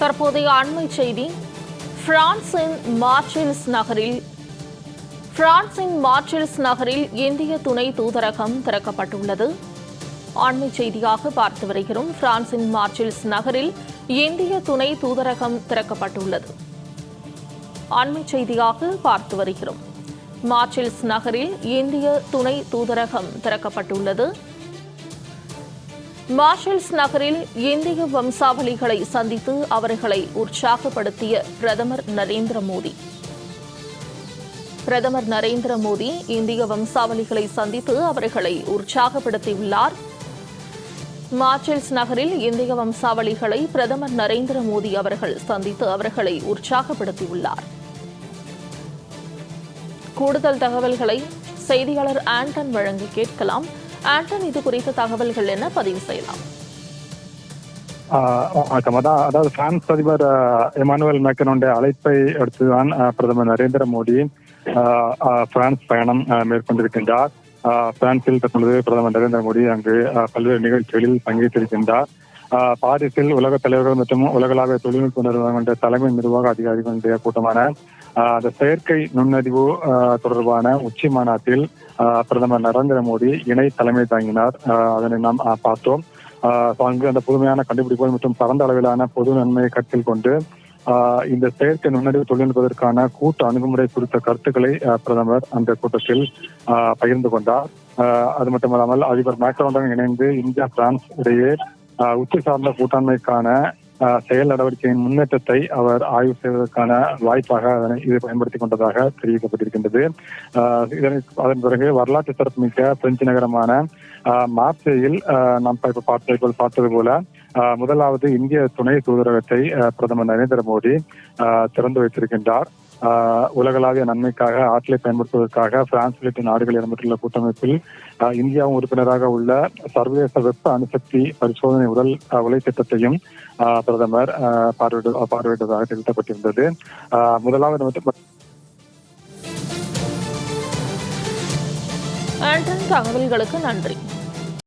தற்போதைய அண்மை செய்தி. பிரான்சின் மார்ச்சில்ஸ் நகரில் பிரான்சின் மார்ச்சில்ஸ் நகரில் இந்திய துணை தூதரகம் திறக்கப்பட்டுள்ளது. ஆண்மை செய்தியாக பார்த்து வருகிறோம். பிரான்சின் மார்ச்சில்ஸ் நகரில் இந்திய துணை தூதரகம் திறக்கப்பட்டுள்ளது. ஆண்மை செய்தியாக பார்த்து வருகிறோம். மார்ச்சில்ஸ் நகரில் இந்திய துணை தூதரகம் திறக்கப்பட்டுள்ளது. மார்ஷல்ஸ் நகரில் இந்திய வம்சாவளிகளை சந்தித்து அவர்களை உற்சாகப்படுத்திய பிரதமர் நரேந்திர மோடி. பிரதமர் நரேந்திர மோடி இந்திய வம்சாவளிகளை சந்தித்து அவர்களை உற்சாகப்படுத்தியுள்ளார். மார்ச்சல்ஸ் நகரில் இந்திய வம்சாவளிகளை பிரதமர் நரேந்திர மோடி அவர்கள் சந்தித்து அவர்களை உற்சாகப்படுத்தியுள்ளார். கூடுதல் தகவல்களை செய்தியாளர் ஆண்டன் வழங்கி கேட்கலாம். ஆண்டன் இது குறித்த தகவல்கள் என்ன? பதிவு செய்யலாம். ஆஹ் வணக்கம் அதான் அதாவது பிரான்ஸ் அதிபர் ஆஹ், எமானுவேல் மேக்கனுடைய அழைப்பை அடுத்துதான் ஆஹ், பிரதமர் நரேந்திர மோடி ஆஹ், ஆஹ், பிரான்ஸ் பயணம் மேற்கொண்டிருக்கின்றார். ஆஹ், பிரான்சில் தற்பொழுது பிரதமர் நரேந்திர மோடி அங்கு பல்வேறு நிகழ்ச்சிகளில் பங்கேற்றிருக்கின்றார். பாரிஸில் உலக தலைவர்கள் மற்றும் உலகளாவிய தொழில்நுட்ப நிறுவனங்களுடைய தலைமை நிர்வாக அதிகாரிகளுடைய கூட்டமான ஆஹ், அந்த செயற்கை நுண்ணறிவு ஆஹ், தொடர்பான உச்சி மாநாட்டில் ஆஹ், பிரதமர் நரேந்திர மோடி இணை தலைமை தாங்கினார். அதனை நாம் பார்த்தோம். அங்கு அந்த புதுமையான கண்டுபிடிப்புகள் மற்றும் பரந்த அளவிலான பொது நன்மையை கருத்தில் கொண்டு ஆஹ் இந்த செயற்கை நுண்ணறிவு தொழில்நுட்பதற்கான கூட்டு அணுகுமுறை குறித்த கருத்துக்களை பிரதமர் அந்த கூட்டத்தில் ஆஹ் பகிர்ந்து கொண்டார். அது மட்டுமல்லாமல் அதிபர் மேக்ரோனுடன் இணைந்து இந்தியா பிரான்ஸ் இடையே உச்சி சார்ந்த கூட்டாண்மைக்கான செயல் நடவடிக்கையின் முன்னேற்றத்தை அவர் ஆய்வு செய்வதற்கான வாய்ப்பாக அதனை இது பயன்படுத்திக் கொண்டதாக தெரிவிக்கப்பட்டிருக்கின்றது. ஆஹ் இதனை அதன் பிறகு வரலாற்று சிறப்புமிக்க பிரெஞ்சு நகரமான ஆஹ் மார்சேயில் ஆஹ் நாம் இப்ப பார்த்த போல் பார்த்தது போல முதலாவது இந்திய துணை தூதரகத்தை பிரதமர் நரேந்திர மோடி ஆஹ் திறந்து வைத்திருக்கின்றார். உலகளாவிய நன்மைக்காக ஆற்றலை பயன்படுத்துவதற்காக பிரான்ஸ் உள்ளிட்ட நாடுகள் இடம்பெற்றுள்ள கூட்டமைப்பில் இந்தியாவும் உறுப்பினராக உள்ள சர்வதேச வெப்ப அணுசக்தி பரிசோதனை உடல் உலை திட்டத்தையும் ஆஹ் பிரதமர் ஆஹ் பார்வையிட பார்வையிட்டதாக தெரிவிக்கப்பட்டிருந்தது. ஆஹ் முதலாவது தகவல்களுக்கு நன்றி.